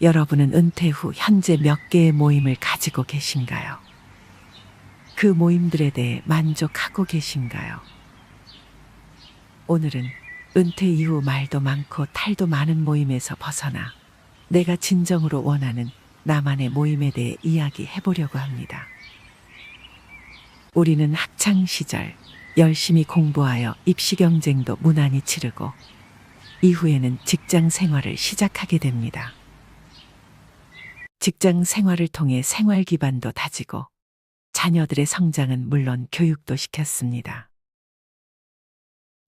여러분은 은퇴 후 현재 몇 개의 모임을 가지고 계신가요? 그 모임들에 대해 만족하고 계신가요? 오늘은 은퇴 이후 말도 많고 탈도 많은 모임에서 벗어나 내가 진정으로 원하는 나만의 모임에 대해 이야기해 보려고 합니다. 우리는 학창 시절 열심히 공부하여 입시 경쟁도 무난히 치르고 이후에는 직장 생활을 시작하게 됩니다. 직장 생활을 통해 생활 기반도 다지고 자녀들의 성장은 물론 교육도 시켰습니다.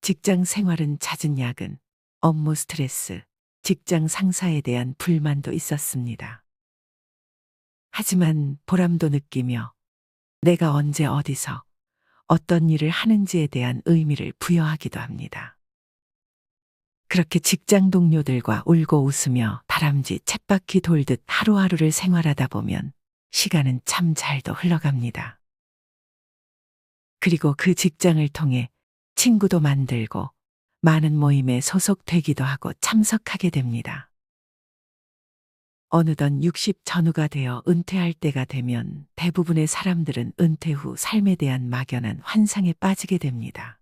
직장 생활은 잦은 야근, 업무 스트레스, 직장 상사에 대한 불만도 있었습니다. 하지만 보람도 느끼며 내가 언제 어디서 어떤 일을 하는지에 대한 의미를 부여하기도 합니다. 그렇게 직장 동료들과 울고 웃으며 다람쥐 쳇바퀴 돌듯 하루하루를 생활하다 보면 시간은 참 잘도 흘러갑니다. 그리고 그 직장을 통해 친구도 만들고 많은 모임에 소속되기도 하고 참석하게 됩니다. 어느덧 60 전후가 되어 은퇴할 때가 되면 대부분의 사람들은 은퇴 후 삶에 대한 막연한 환상에 빠지게 됩니다.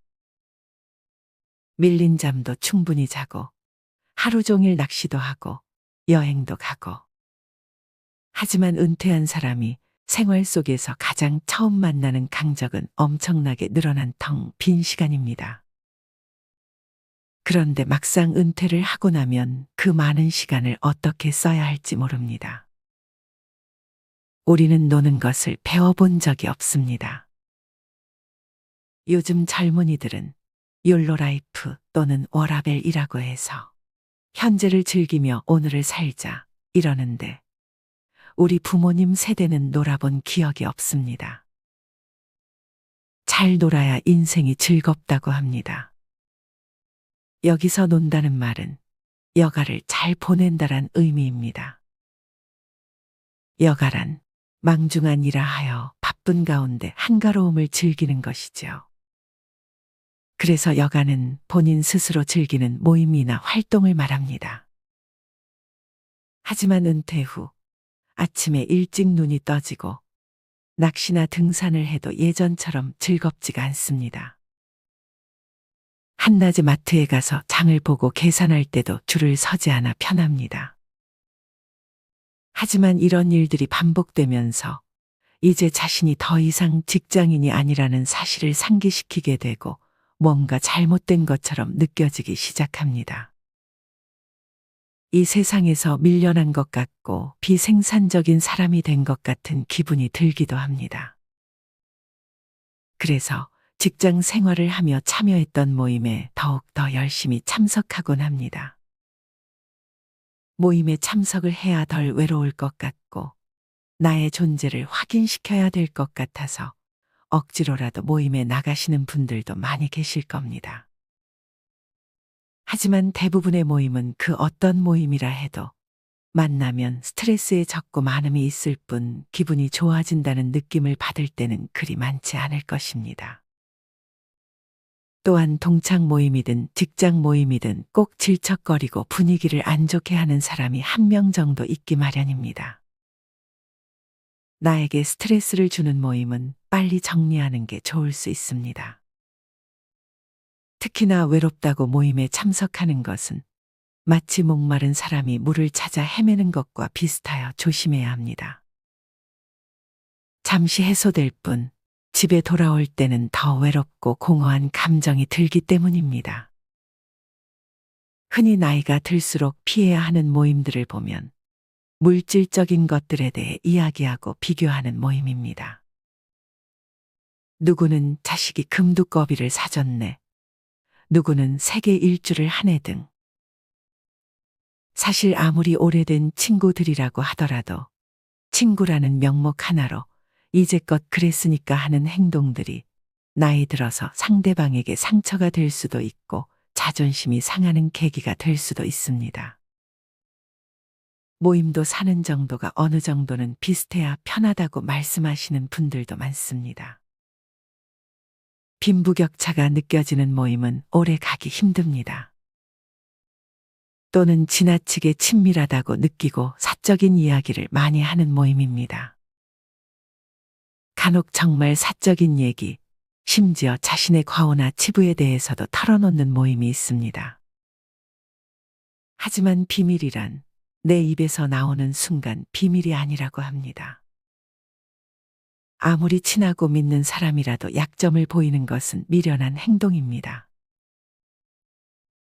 밀린 잠도 충분히 자고 하루 종일 낚시도 하고 여행도 가고 하지만 은퇴한 사람이 생활 속에서 가장 처음 만나는 강적은 엄청나게 늘어난 텅 빈 시간입니다. 그런데 막상 은퇴를 하고 나면 그 많은 시간을 어떻게 써야 할지 모릅니다. 우리는 노는 것을 배워본 적이 없습니다. 요즘 젊은이들은 욜로라이프 또는 워라벨이라고 해서 현재를 즐기며 오늘을 살자 이러는데 우리 부모님 세대는 놀아본 기억이 없습니다. 잘 놀아야 인생이 즐겁다고 합니다. 여기서 논다는 말은 여가를 잘 보낸다란 의미입니다. 여가란 망중한 일하 하여 바쁜 가운데 한가로움을 즐기는 것이죠. 그래서 여가는 본인 스스로 즐기는 모임이나 활동을 말합니다. 하지만 은퇴 후 아침에 일찍 눈이 떠지고 낚시나 등산을 해도 예전처럼 즐겁지가 않습니다. 한낮에 마트에 가서 장을 보고 계산할 때도 줄을 서지 않아 편합니다. 하지만 이런 일들이 반복되면서 이제 자신이 더 이상 직장인이 아니라는 사실을 상기시키게 되고 뭔가 잘못된 것처럼 느껴지기 시작합니다. 이 세상에서 밀려난 것 같고 비생산적인 사람이 된 것 같은 기분이 들기도 합니다. 그래서 직장 생활을 하며 참여했던 모임에 더욱 더 열심히 참석하곤 합니다. 모임에 참석을 해야 덜 외로울 것 같고 나의 존재를 확인시켜야 될 것 같아서 억지로라도 모임에 나가시는 분들도 많이 계실 겁니다. 하지만 대부분의 모임은 그 어떤 모임이라 해도 만나면 스트레스에 적고 많음이 있을 뿐 기분이 좋아진다는 느낌을 받을 때는 그리 많지 않을 것입니다. 또한 동창 모임이든 직장 모임이든 꼭 질척거리고 분위기를 안 좋게 하는 사람이 한 명 정도 있기 마련입니다. 나에게 스트레스를 주는 모임은 빨리 정리하는 게 좋을 수 있습니다. 특히나 외롭다고 모임에 참석하는 것은 마치 목마른 사람이 물을 찾아 헤매는 것과 비슷하여 조심해야 합니다. 잠시 해소될 뿐 집에 돌아올 때는 더 외롭고 공허한 감정이 들기 때문입니다. 흔히 나이가 들수록 피해야 하는 모임들을 보면 물질적인 것들에 대해 이야기하고 비교하는 모임입니다. 누구는 자식이 금두꺼비를 사줬네. 누구는 세계 일주를 하네 등. 사실 아무리 오래된 친구들이라고 하더라도 친구라는 명목 하나로 이제껏 그랬으니까 하는 행동들이 나이 들어서 상대방에게 상처가 될 수도 있고 자존심이 상하는 계기가 될 수도 있습니다. 모임도 사는 정도가 어느 정도는 비슷해야 편하다고 말씀하시는 분들도 많습니다. 빈부격차가 느껴지는 모임은 오래 가기 힘듭니다. 또는 지나치게 친밀하다고 느끼고 사적인 이야기를 많이 하는 모임입니다. 간혹 정말 사적인 얘기, 심지어 자신의 과오나 치부에 대해서도 털어놓는 모임이 있습니다. 하지만 비밀이란 내 입에서 나오는 순간 비밀이 아니라고 합니다. 아무리 친하고 믿는 사람이라도 약점을 보이는 것은 미련한 행동입니다.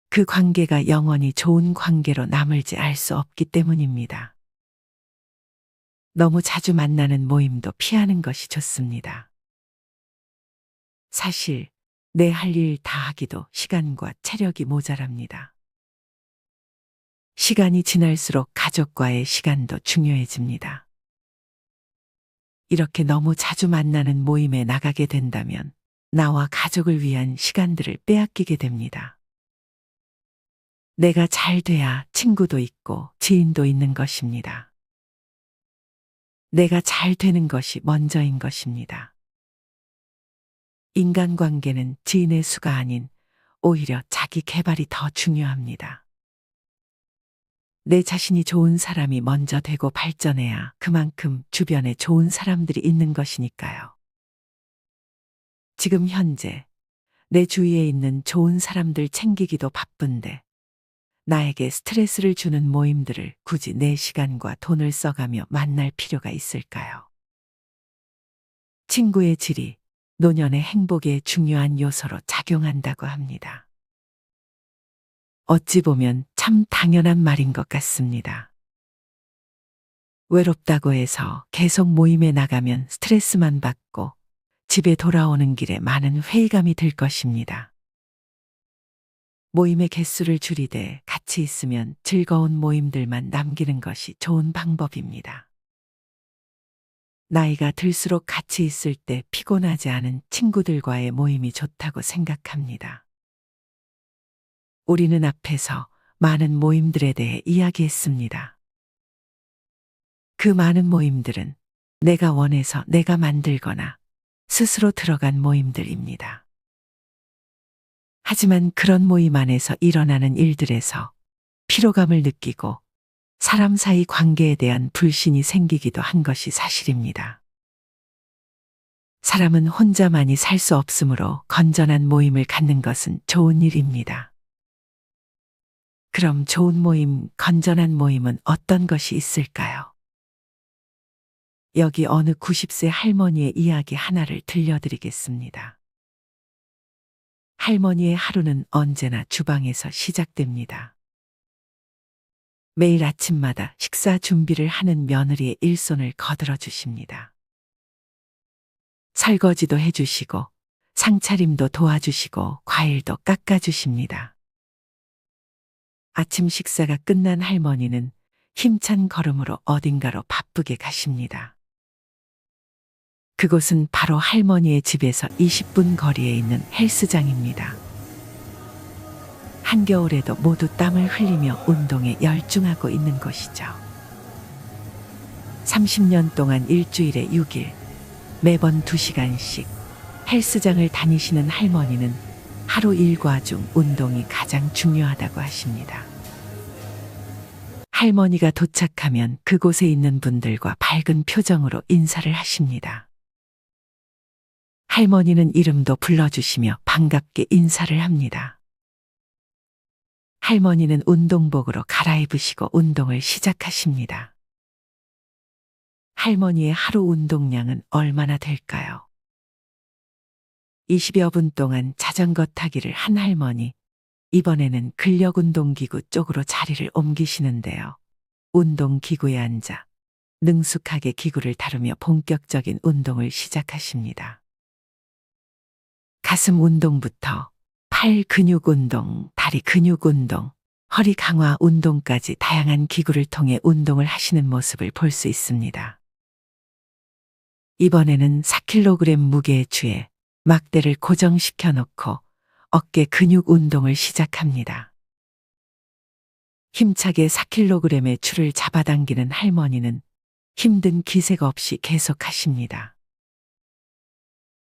그 관계가 영원히 좋은 관계로 남을지 알 수 없기 때문입니다. 너무 자주 만나는 모임도 피하는 것이 좋습니다. 사실 내 할 일 다 하기도 시간과 체력이 모자랍니다. 시간이 지날수록 가족과의 시간도 중요해집니다. 이렇게 너무 자주 만나는 모임에 나가게 된다면 나와 가족을 위한 시간들을 빼앗기게 됩니다. 내가 잘 돼야 친구도 있고 지인도 있는 것입니다. 내가 잘 되는 것이 먼저인 것입니다. 인간관계는 지인의 수가 아닌 오히려 자기 개발이 더 중요합니다. 내 자신이 좋은 사람이 먼저 되고 발전해야 그만큼 주변에 좋은 사람들이 있는 것이니까요. 지금 현재 내 주위에 있는 좋은 사람들 챙기기도 바쁜데 나에게 스트레스를 주는 모임들을 굳이 내 시간과 돈을 써가며 만날 필요가 있을까요? 친구의 질이 노년의 행복에 중요한 요소로 작용한다고 합니다. 어찌 보면 참 당연한 말인 것 같습니다. 외롭다고 해서 계속 모임에 나가면 스트레스만 받고 집에 돌아오는 길에 많은 회의감이 들 것입니다. 모임의 개수를 줄이되 같이 있으면 즐거운 모임들만 남기는 것이 좋은 방법입니다. 나이가 들수록 같이 있을 때 피곤하지 않은 친구들과의 모임이 좋다고 생각합니다. 우리는 앞에서 많은 모임들에 대해 이야기했습니다. 그 많은 모임들은 내가 원해서 내가 만들거나 스스로 들어간 모임들입니다. 하지만 그런 모임 안에서 일어나는 일들에서 피로감을 느끼고 사람 사이 관계에 대한 불신이 생기기도 한 것이 사실입니다. 사람은 혼자만이 살 수 없으므로 건전한 모임을 갖는 것은 좋은 일입니다. 그럼 좋은 모임, 건전한 모임은 어떤 것이 있을까요? 여기 어느 90세 할머니의 이야기 하나를 들려드리겠습니다. 할머니의 하루는 언제나 주방에서 시작됩니다. 매일 아침마다 식사 준비를 하는 며느리의 일손을 거들어 주십니다. 설거지도 해주시고, 상차림도 도와주시고, 과일도 깎아주십니다. 아침 식사가 끝난 할머니는 힘찬 걸음으로 어딘가로 바쁘게 가십니다. 그곳은 바로 할머니의 집에서 20분 거리에 있는 헬스장입니다. 한겨울에도 모두 땀을 흘리며 운동에 열중하고 있는 곳이죠. 30년 동안 일주일에 6일, 매번 2시간씩 헬스장을 다니시는 할머니는 하루 일과 중 운동이 가장 중요하다고 하십니다. 할머니가 도착하면 그곳에 있는 분들과 밝은 표정으로 인사를 하십니다. 할머니는 이름도 불러주시며 반갑게 인사를 합니다. 할머니는 운동복으로 갈아입으시고 운동을 시작하십니다. 할머니의 하루 운동량은 얼마나 될까요? 20여 분 동안 자전거 타기를 한 할머니. 이번에는 근력운동기구 쪽으로 자리를 옮기시는데요. 운동기구에 앉아 능숙하게 기구를 다루며 본격적인 운동을 시작하십니다. 가슴 운동부터 팔 근육 운동, 다리 근육 운동, 허리 강화 운동까지 다양한 기구를 통해 운동을 하시는 모습을 볼 수 있습니다. 이번에는 4kg 무게의 주에 막대를 고정시켜 놓고 어깨 근육 운동을 시작합니다. 힘차게 4kg의 줄을 잡아당기는 할머니는 힘든 기색 없이 계속하십니다.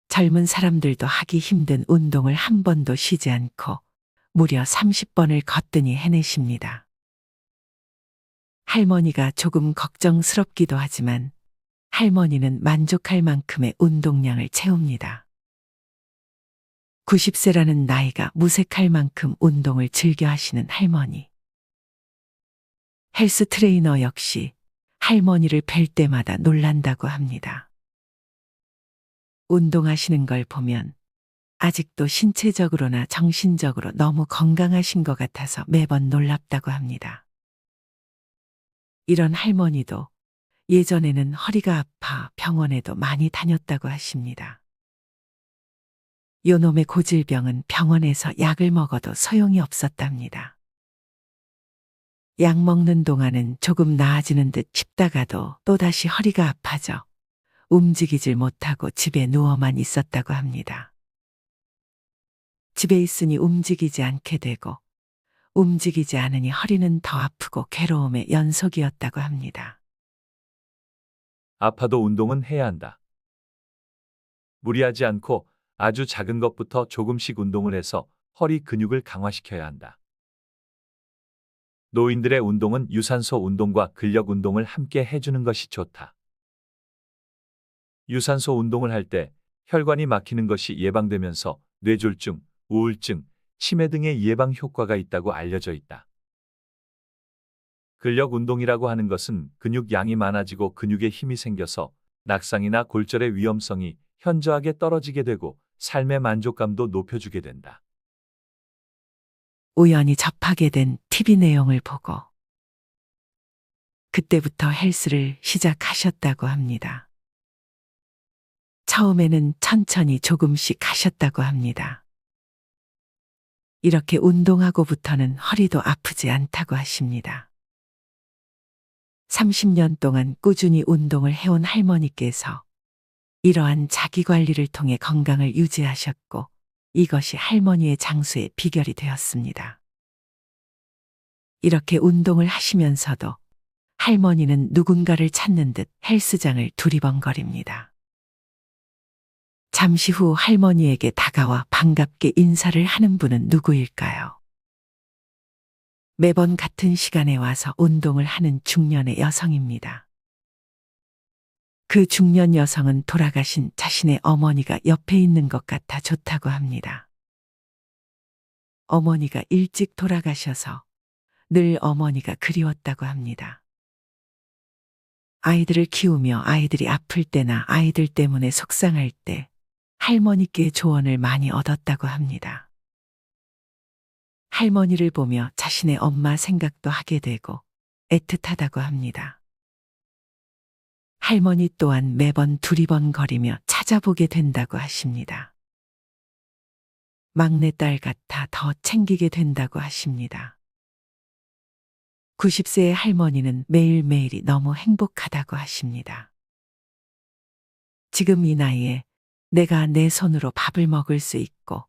젊은 사람들도 하기 힘든 운동을 한 번도 쉬지 않고 무려 30번을 거뜬히 해내십니다. 할머니가 조금 걱정스럽기도 하지만 할머니는 만족할 만큼의 운동량을 채웁니다. 90세라는 나이가 무색할 만큼 운동을 즐겨 하시는 할머니. 헬스 트레이너 역시 할머니를 뵐 때마다 놀란다고 합니다. 운동하시는 걸 보면 아직도 신체적으로나 정신적으로 너무 건강하신 것 같아서 매번 놀랍다고 합니다. 이런 할머니도 예전에는 허리가 아파 병원에도 많이 다녔다고 하십니다. 요놈의 고질병은 병원에서 약을 먹어도 소용이 없었답니다. 약 먹는 동안은 조금 나아지는 듯 싶다가도 또다시 허리가 아파져 움직이질 못하고 집에 누워만 있었다고 합니다. 집에 있으니 움직이지 않게 되고 움직이지 않으니 허리는 더 아프고 괴로움의 연속이었다고 합니다. 아파도 운동은 해야 한다. 무리하지 않고 아주 작은 것부터 조금씩 운동을 해서 허리 근육을 강화시켜야 한다. 노인들의 운동은 유산소 운동과 근력 운동을 함께 해주는 것이 좋다. 유산소 운동을 할 때 혈관이 막히는 것이 예방되면서 뇌졸중, 우울증, 치매 등의 예방 효과가 있다고 알려져 있다. 근력 운동이라고 하는 것은 근육 양이 많아지고 근육에 힘이 생겨서 낙상이나 골절의 위험성이 현저하게 떨어지게 되고 삶의 만족감도 높여주게 된다. 우연히 접하게 된 TV 내용을 보고 그때부터 헬스를 시작하셨다고 합니다. 처음에는 천천히 조금씩 하셨다고 합니다. 이렇게 운동하고부터는 허리도 아프지 않다고 하십니다. 30년 동안 꾸준히 운동을 해온 할머니께서 이러한 자기 관리를 통해 건강을 유지하셨고 이것이 할머니의 장수의 비결이 되었습니다. 이렇게 운동을 하시면서도 할머니는 누군가를 찾는 듯 헬스장을 두리번거립니다. 잠시 후 할머니에게 다가와 반갑게 인사를 하는 분은 누구일까요? 매번 같은 시간에 와서 운동을 하는 중년의 여성입니다. 그 중년 여성은 돌아가신 자신의 어머니가 옆에 있는 것 같아 좋다고 합니다. 어머니가 일찍 돌아가셔서 늘 어머니가 그리웠다고 합니다. 아이들을 키우며 아이들이 아플 때나 아이들 때문에 속상할 때 할머니께 조언을 많이 얻었다고 합니다. 할머니를 보며 자신의 엄마 생각도 하게 되고 애틋하다고 합니다. 할머니 또한 매번 두리번거리며 찾아보게 된다고 하십니다. 막내딸 같아 더 챙기게 된다고 하십니다. 90세의 할머니는 매일매일이 너무 행복하다고 하십니다. 지금 이 나이에 내가 내 손으로 밥을 먹을 수 있고,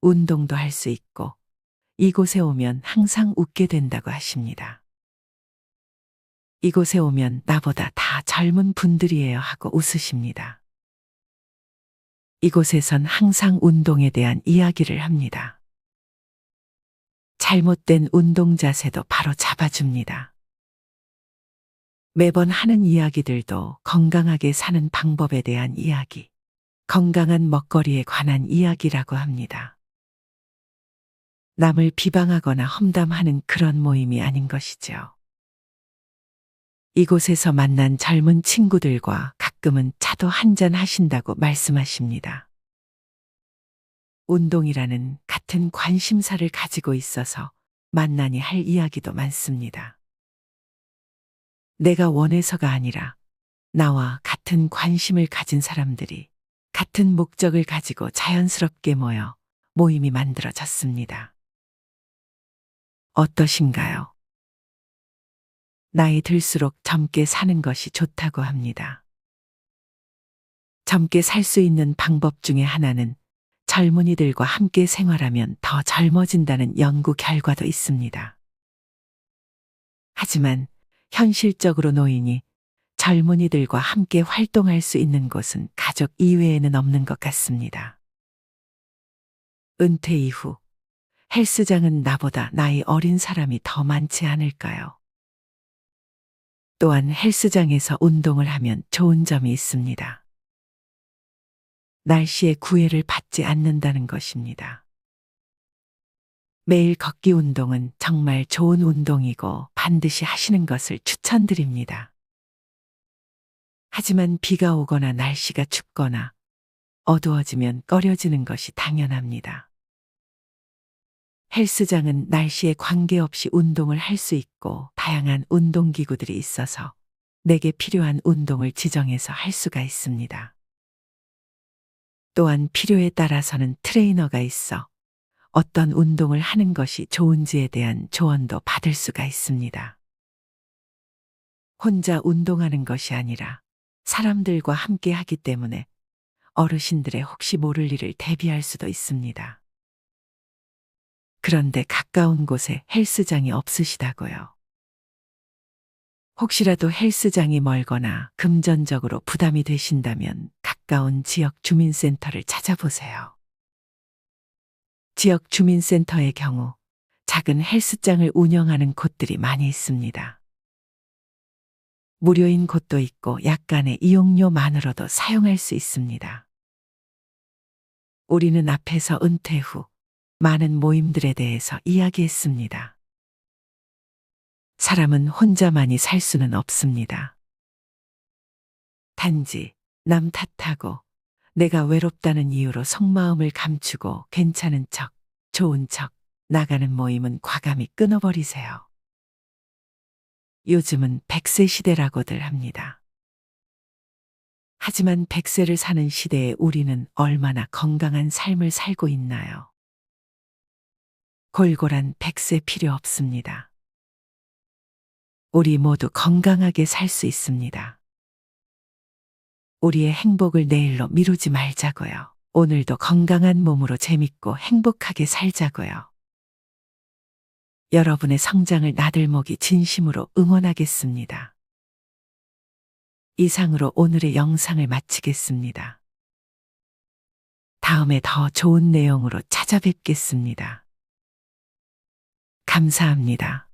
운동도 할 수 있고, 이곳에 오면 항상 웃게 된다고 하십니다. 이곳에 오면 나보다 다 젊은 분들이에요 하고 웃으십니다. 이곳에선 항상 운동에 대한 이야기를 합니다. 잘못된 운동 자세도 바로 잡아줍니다. 매번 하는 이야기들도 건강하게 사는 방법에 대한 이야기, 건강한 먹거리에 관한 이야기라고 합니다. 남을 비방하거나 험담하는 그런 모임이 아닌 것이죠. 이곳에서 만난 젊은 친구들과 가끔은 차도 한잔 하신다고 말씀하십니다. 운동이라는 같은 관심사를 가지고 있어서 만나니 할 이야기도 많습니다. 내가 원해서가 아니라 나와 같은 관심을 가진 사람들이 같은 목적을 가지고 자연스럽게 모여 모임이 만들어졌습니다. 어떠신가요? 나이 들수록 젊게 사는 것이 좋다고 합니다. 젊게 살 수 있는 방법 중에 하나는 젊은이들과 함께 생활하면 더 젊어진다는 연구 결과도 있습니다. 하지만 현실적으로 노인이 젊은이들과 함께 활동할 수 있는 곳은 가족 이외에는 없는 것 같습니다. 은퇴 이후 헬스장은 나보다 나이 어린 사람이 더 많지 않을까요? 또한 헬스장에서 운동을 하면 좋은 점이 있습니다. 날씨의 구애를 받지 않는다는 것입니다. 매일 걷기 운동은 정말 좋은 운동이고 반드시 하시는 것을 추천드립니다. 하지만 비가 오거나 날씨가 춥거나 어두워지면 꺼려지는 것이 당연합니다. 헬스장은 날씨에 관계없이 운동을 할 수 있고 다양한 운동기구들이 있어서 내게 필요한 운동을 지정해서 할 수가 있습니다. 또한 필요에 따라서는 트레이너가 있어 어떤 운동을 하는 것이 좋은지에 대한 조언도 받을 수가 있습니다. 혼자 운동하는 것이 아니라 사람들과 함께 하기 때문에 어르신들의 혹시 모를 일을 대비할 수도 있습니다. 그런데 가까운 곳에 헬스장이 없으시다고요. 혹시라도 헬스장이 멀거나 금전적으로 부담이 되신다면 가까운 지역 주민센터를 찾아보세요. 지역 주민센터의 경우 작은 헬스장을 운영하는 곳들이 많이 있습니다. 무료인 곳도 있고 약간의 이용료만으로도 사용할 수 있습니다. 우리는 앞에서 은퇴 후 많은 모임들에 대해서 이야기했습니다. 사람은 혼자만이 살 수는 없습니다. 단지 남 탓하고 내가 외롭다는 이유로 속마음을 감추고 괜찮은 척, 좋은 척 나가는 모임은 과감히 끊어버리세요. 요즘은 백세 시대라고들 합니다. 하지만 백세를 사는 시대에 우리는 얼마나 건강한 삶을 살고 있나요? 골골한 백세 필요 없습니다. 우리 모두 건강하게 살 수 있습니다. 우리의 행복을 내일로 미루지 말자고요. 오늘도 건강한 몸으로 재밌고 행복하게 살자고요. 여러분의 성장을 나들목이 진심으로 응원하겠습니다. 이상으로 오늘의 영상을 마치겠습니다. 다음에 더 좋은 내용으로 찾아뵙겠습니다. 감사합니다.